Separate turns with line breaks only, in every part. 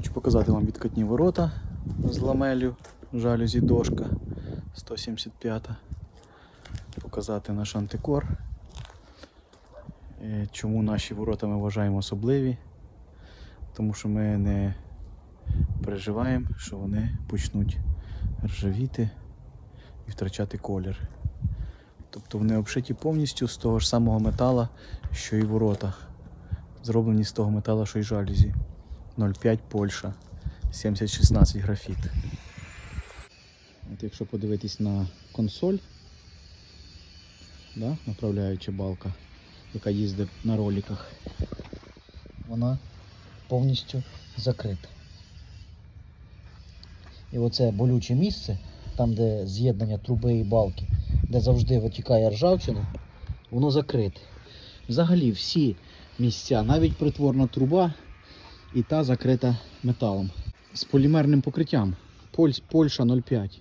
Хочу показати вам відкатні ворота з ламелю, жалюзі дошка 175. Показати наш антикор. Е, Чому наші ворота ми вважаємо особливі? Тому що ми не переживаємо, що вони почнуть ржавіти і втрачати колір. Тобто вони обшиті повністю з того ж самого метала, що і ворота. Зроблені з того металу, що й жалюзі. 0,5 Польща, 7016 графіт. От якщо подивитись на консоль, да, направляюча балка, яка їздить на роликах,
вона повністю закрита. І оце болюче місце, там де з'єднання труби і балки, де завжди витікає ржавчина, воно закрите.
Взагалі всі місця, навіть притворна труба і та закрита металом. З полімерним покриттям. Поль- Польща 0,5.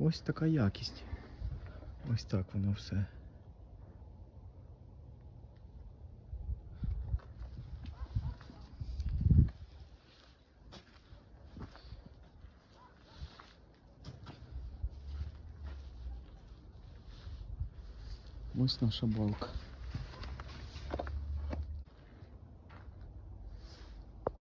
Ось така якість. Ось так воно все. Ось наша балка.